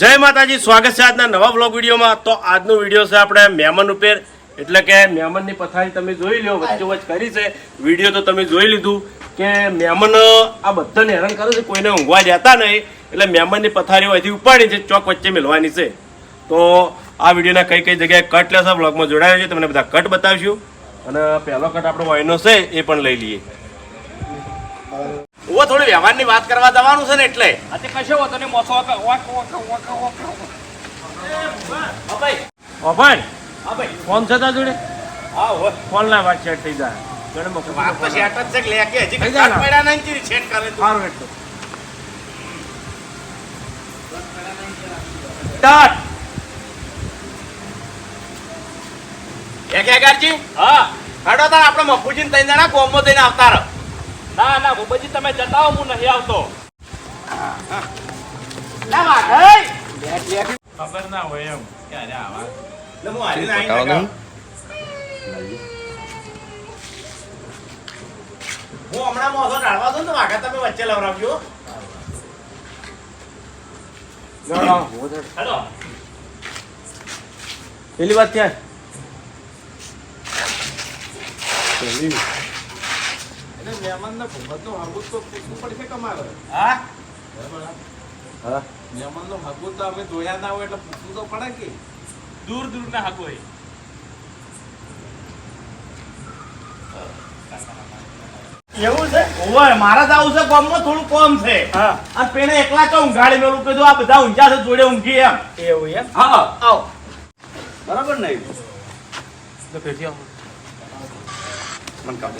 જય માતાજી, સ્વાગત છે આજના નવા બ્લોગ વિડીયોમાં. તો આજનો વીડિયો છે આપણે મહેમાન ઉપર. એટલે કે મહેમાનની પથારી તમે જોઈ લો વચ્ચે વચ્ચ કરી છે. વીડિયો તો તમે જોઈ લીધું કે મહેમાન આ બધાને હેરાન કરે છે, કોઈને ઊંઘવા જતા નહીં. એટલે મહેમાનની પથારીઓ અહીંથી ઉપાડી છે, ચોક વચ્ચે મેળવાની છે. તો આ વિડીયોના કઈ કઈ જગ્યાએ કટ લેશે બ્લોગમાં જોડાયો છે તમને બધા કટ બતાવીશું. અને પહેલો કટ આપણો વાયનો છે, એ પણ લઈ લઈએ. ઓ થોડી વ્યવહારની વાત કરવા જવાનું છે ને એટલે. અતે કશો હોતો ને મોસો ઓક ઓક ઓક ઓક ઓક. ઓફાણ હા ભાઈ. ફોન છે તા જોડે? હા હો ફોન ના વાત સેટ થઈ જાય. ગણ મોકલો. વાત પછી શેટ છે લે કે હજી જાય પડ્યા નહીં ચીરી છેટ કરે તું. સારું એટલું. સ્ટાર્ટ. એક કે ગારજી હા. હાડો તાર આપણે મફુજીન ત્રણ જણા કોમો દઈને આવતા રહો. ના ના ભૂપતજી તમે જતા હો હું નહીં આવતો. વાઘઈ ખબર ના હોય એમ ક્યારે આવા. લે હું હારીને આવીને હું હમણાં મોસો ઢાળવા દઉં ને તો વાઘા તમે વચ્ચે લવરાવજો. હેલો. પેલી વાત ક્યાં? હા? હા. દૂર દૂર ના હકો હોય એવું છે? ઓય મારે જ આવું છે કોમમાં થોડું કોમ છે. હા. અને પેણે એકલા તો ઊંઘાડી મેલું કીધું આ બધા ઊંઘ્યા છે જોડે ઊંઘી એમ. એવું એમ? હા. આવો. બરાબર નહીં તો પેટી આવો. મને કાપો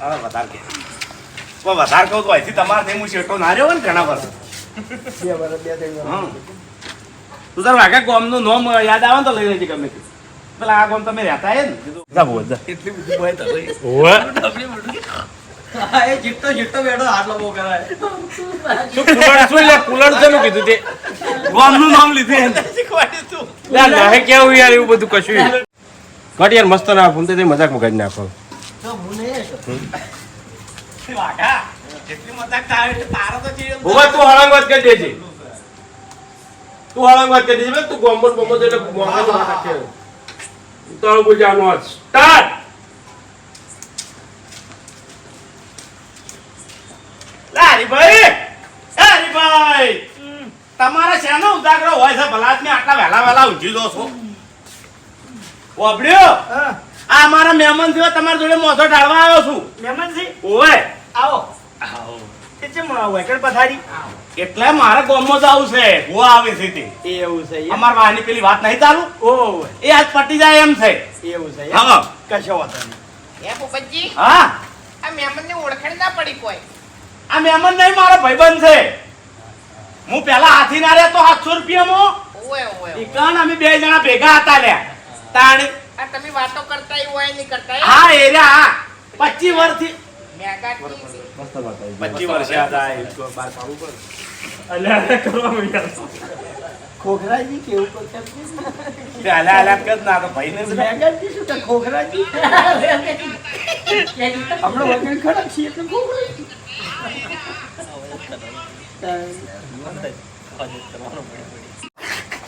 હવે વધારે કે. પણ વધારે કહું તો અહીંથી તમારે થઈ હું શેઠો ના રહ્યો ને ઘણા વર્ષ. તું તાર વાઘા ગોમનું નોમ યાદ આવે ને તો લઈ લેજે ગમે તે. પેલા આ ગોમ તમે રહેતા હે ને. કીધું, જા બોલ જા. એટલી બધી ભય તો ભાઈ. ઓવે શું કુલર શું લે કુલર છે નું કીધું તે? ગોમનું નામ લીધું એને. શીખવાડ્યું તું. લે નાહે કેવું યાર એવું બધું કશું કટ યાર મસ્ત ના ફોન તે મજાક મગાજ નાખો. વાઘા, જેટલી મજાક થાય એટલે તારો તો ચીડ જ તું હળંગ વાત કરી દેજે. તું હળંગ વાત કરી દેજે તું ગોમ્બો ગોમ્બો એટલે ગોમ્બો તો નાખે તો હવે બોલ જાનો આજ સ્ટાર્ટ લા, હરીભાઈ! એ હરીભાઈ! તમારે શેનો ઉદાગરો હોય છે? ભલા આટલા વહેલા વહેલા ઊંઘી દો છો. વાપડ્યો આ અમારા મહેમાન છે તમારા જોડે મોઢો ઢાળવા આવ્યો છું. મહેમાનજી? ઓય આવો. આવો. પથારી? એટલે મારે ગામમાં જ આવું છે. હું આવે છે તે એવું છે અમાર વાહની પેલી વાત નહીં ચાલુ? ઓહ એ આજ પટી જાય એમ છે. એવું છે હા. કશો નહીં. એ હા. આ મહેમાનની ઓળખાણ ના પડી કોઈ. આ મહેમાન નહીં મારો ભાઈબંધ છે. હું પેલા હાથી ના રહ્યા તો સાતસો રૂપિયામાં. ઓય ઓય ઈ અમે બે જણા ભેગા હતા લ્યા. તાણી. આ તમે વાતો કરતા ય હોય નહીં કરતા. હા? એ રહ્યા હા. પચીસ વર્ષથી. Mega T. પચીસ વર્ષે હતા એ. અલ્યા કરવા યાર ખોખરાજી કેવું કરતા તે હાલ્યા હાલ્યા ના તો ભાઈને જ મેગાજી શું કે ખોખરાજી? આપણો વગર ખરાબ છીએ એટલે ખોખરાજી.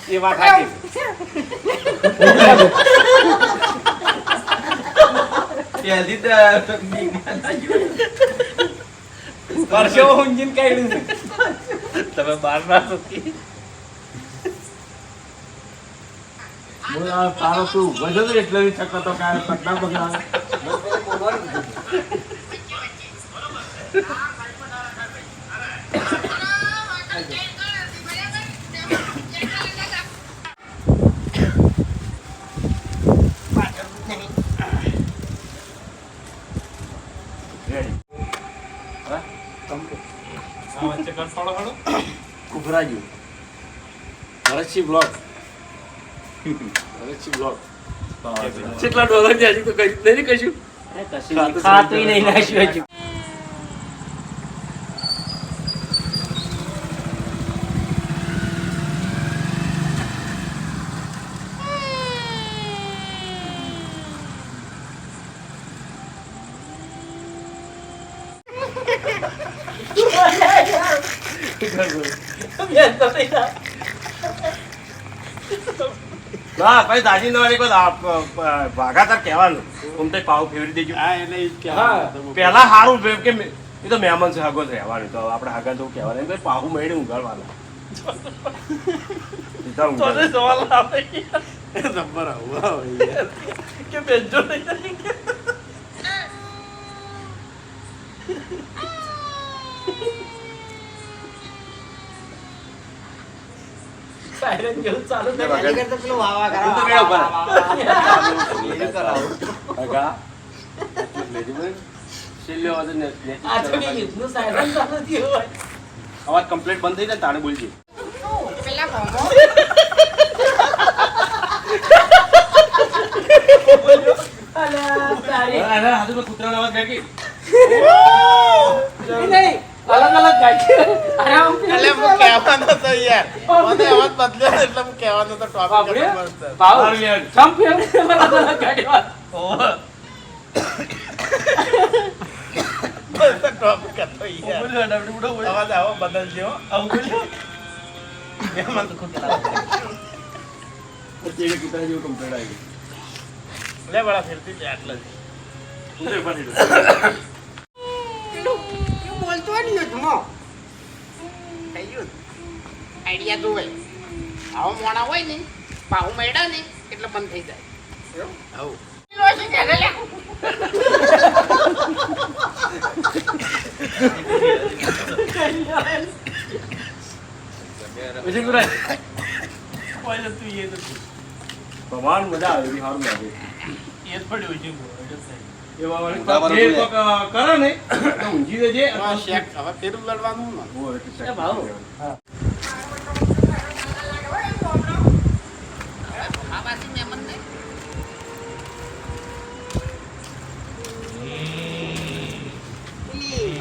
એ વાત સાચી. તમે બાર ના તારો તું ઊભો છે એટલે ચક્કર તો કાય પટના બગડા ભરતસિંહ બ્લોક. ભરતસિંહ બ્લોક. કેટલા ડોલર છે હજી તો કઈ નહીં કશું? ખાતું નહીં. નાખ્યું હજુ. બેન તો નહીં થાય. ના ભાઈ દાદી ન વાળી કોઈ આ- આ- ભાગા તાર કહેવાનું. હું તો પાવ ફેરવી દેજો હા એટલે હા. પેલા સારું કે એ તો મહેમાન છે હગો રહેવાનું. તો આપણે હગા તો કહેવાનું. એમ પાહુ મેળે ઊંઘાડવાના. સીધા તો ઊંઘાડવાના. ને સવાલ આવે. નંબર આવું કે નહીં થાય. સાયરન જેવું ચાલુ લે થાય. વગર. કરતા પેલું વાવા હું તો કરાવો. મેળો વાવા, ભરે. વાવા, વાવા. એ કરાવું. હગા. એટલું જ લેજો ભાઈ. છેલ્લે અવાજ. કમ્પ્લીટ બંધ થઈ જાય તાણે બોલજે પેલા અલા, તારી. અરે હાથમાં કૂતરાનો અવાજ નહીં. અલગ અલગ ગાય અરે એટલે હું કહેવાનો તો યાર. મને અવાજ બદલ્યો ને એટલે હું કહેવાનો તો ટોપિક મસ્ત. ભાવ. ફેવરે અલગ અલગ ગાડીઓ. તો ટોપિક હતો યાર. અવાજ આવો બદલજો તો જેવું કમ્પ્લીટ આવી લે બડા ફેરતી છે આટલા જ. ગયું ઊભા થઈ જાઓ. પેલું કેવું બોલતો હોય ને યુદ્ધમાં. થઈ ગયું આઈડિયા તો આવો મોણા હોય ને પાહુ મેળા ને એટલે બંધ થઈ જાય. ભગવાન મજા આવે સારું લાગે. એ જ પડ્યું છે કરે ને તો ઊંઘી જજે હવે લડવાનું ને ઓ, એટલે શેક એ ભાવ. આ બાજુ મહેમાન ને પેલી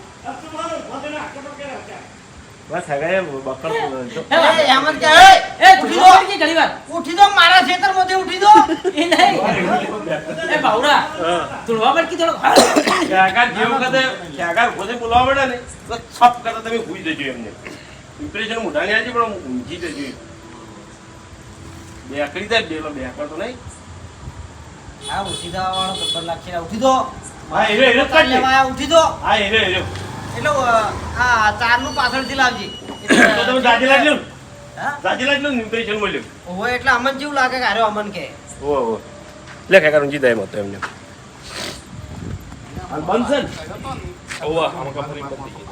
બસ હગાએ બકર જો. એ, કે, એ, એ ઉઠી દો. કે ઘણી વાર. ઉઠી દો મારા ઉઠી દો. એ નહીં. એ. પર કીધું જે વખતે પડે ને તો છપ કરતા તમે ભૂઈ જજો એમને. ઇમ્પ્રેશન આજે પણ ઊંઘી જજો બે આકડી જાય બે બે તો નહીં. હા ઉઠી દો વાળો ગબ્બર લાગશે. ઉઠી દો. હા કાઢ લે. ઉઠી દો. હા હેરો હેરો એટલે આ ચારનું પાછળથી લાવજે. તો તમે ઇમ્પ્રેશન મળ્યું. હોય એટલે અમન જેવું લાગે કે હારે અમન કે. ઓ ઓ લે મત એમને. ઓવા આમાં કંપની ગઈ.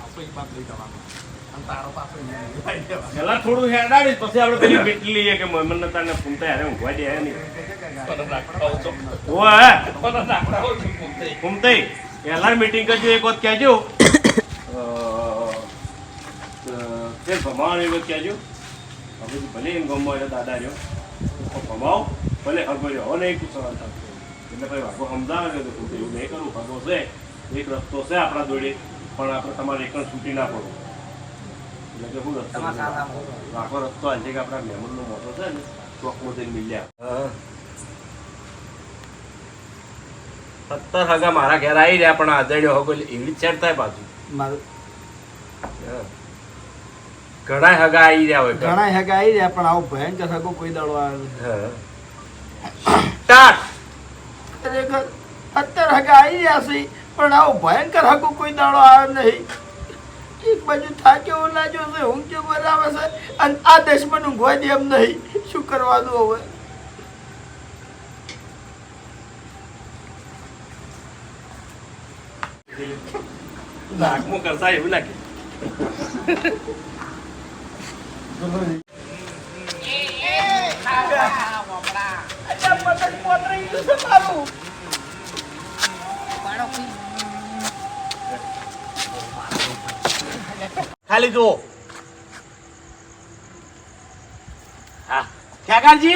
પેલા થોડું હેડાડી પછી આપણે પેલી મીઠી લઈએ કે મહેમાનને તાને ફૂમતા હારે ઊંઘવા દે નહીં ફૂમતાઈ પહેલા મીટિંગ કરજો એક વખત કહેજો. ભમાવાનું એક વખત કહેજો. હવે ભલે એમ ગમો એ દાદા રહ્યો. તો ભમાવ ભલે હગો રહ્યો. હવે એક સવાલ થતો એટલે ભાઈ વાગો સમજાવે તો તું એવું નહીં કરવું હગો છે એક રસ્તો છે આપણા જોડે પણ આપણે તમારે એક છૂટી ના પડો. એટલે કે હું રસ્તો આખો રસ્તો આજે છે કે આપણા મહેમાનનો મોટો છે ને ચોકમાં જઈને મિલ્યા. સત્તર હગા મારા ઘેર આવી રહ્યા પણ આદરણીય હગો એવી જ સેટ થાય પાછું. મારું. ઘણા હગા આવી રહ્યા હોય ઘણા હગા આવી રહ્યા પણ આવો ભયંકર હગો કોઈ દાડો આવે ખરેખર અત્યારે હગા આવી રહ્યા છે પણ આવો ભયંકર હગો કોઈ દાડો આવે નહીં. એક બાજુ થાક્યો લાગ્યો છે ઊંઘ્યો બરાબર છે અને આ દેશમાં ઊંઘવા દે એમ નહીં. શું કરવાનું હવે? નાકમાં કરતા એવું લાગે. ખાલી જુઓ. હા. ખ્યાકારજી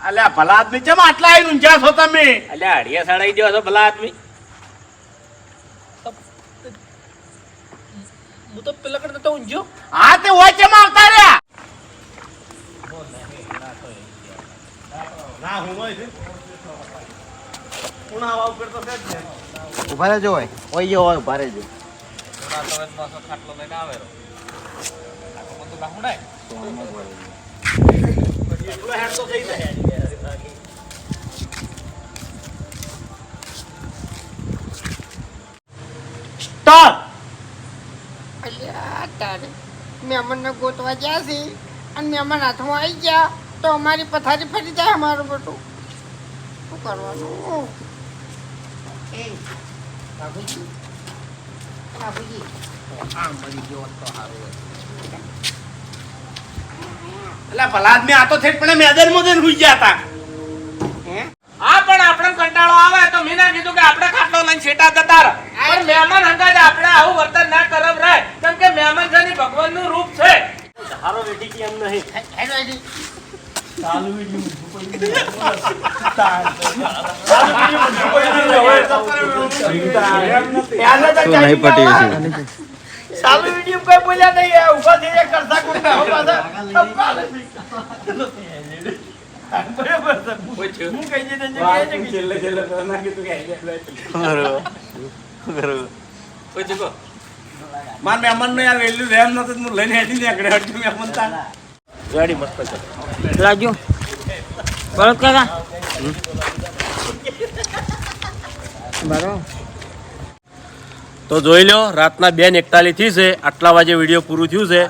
અલ્યા ભલા આદમી ચમ આટલા આવી ઊંચા છો તમે? અલ્યા અઢિયા સડાઈ દો છો ભલા આદમી. હું તો પેલા કરતા તો ઊંઘ્યો. હા, તે કેમ આવતા રહ્યા. ના હું હોય છે પૂણા આવા ઉપર તો છે ને. ઊભા રહેજો હોય ઓય હોય, ઊભા રહેજો. ખાટલો લઈને આવે તો લાખુડાય એટલો હેડ તો થઈ જાય સ્ટોપ મહેમાનને ગોતવા ગયા છે અને મહેમાન હાથમાં આવી ગયા તો અમારી પથારી ફરી જાય અમારું બધું. શું કરવાનું? એ બાબુજી? બાબુજી? આમ મરી ગયો તો સારું એટલે ભલા આદમી આ તો થેટ પણ મેદન મોદન હુઈ ગયા હતા હા પણ આપણે કંટાળો આવે તો મેં ના કીધું કે આપણે ખાટલો લઈને છેટા જતા રહે પણ મહેમાન હંગાજ આપણે આવું વર્તન ના કરવ રહે કેમ કે મહેમાન છે ને ભગવાનનું રૂપ છે હારો વેઠી નહીં? હેલો એડી ચાલુ વીડિયો કોઈ બોલ્યા નહીં. આ ઊભા કરતા કોઈ બરાબર હું કહી દઈને માર મહેમાન નો યાર વેલ્યુ રેમ નતો હું લઈને હેડી નીકળે હટુ મહેમાન તા ગાડી મસ્ત છે. લાજો બરોબર કાકા? બરોબર. તો જોઈ લો રાતના બેન એકતાલી થી છે આટલા વાગે વીડિયો પૂરું થયું છે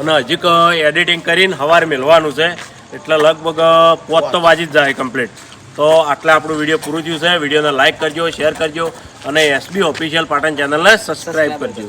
અને હજી એડિટિંગ કરીને સવારે મેળવાનું છે એટલે લગભગ પોત તો વાજી જ જાય કમ્પ્લીટ તો આટલા આપણું વીડિયો પૂરું થયું છે વિડીયોને લાઇક કરજો શેર કરજો અને એસબી ઓફિશિયલ પાટણ ચેનલને સબસ્ક્રાઈબ કરજો.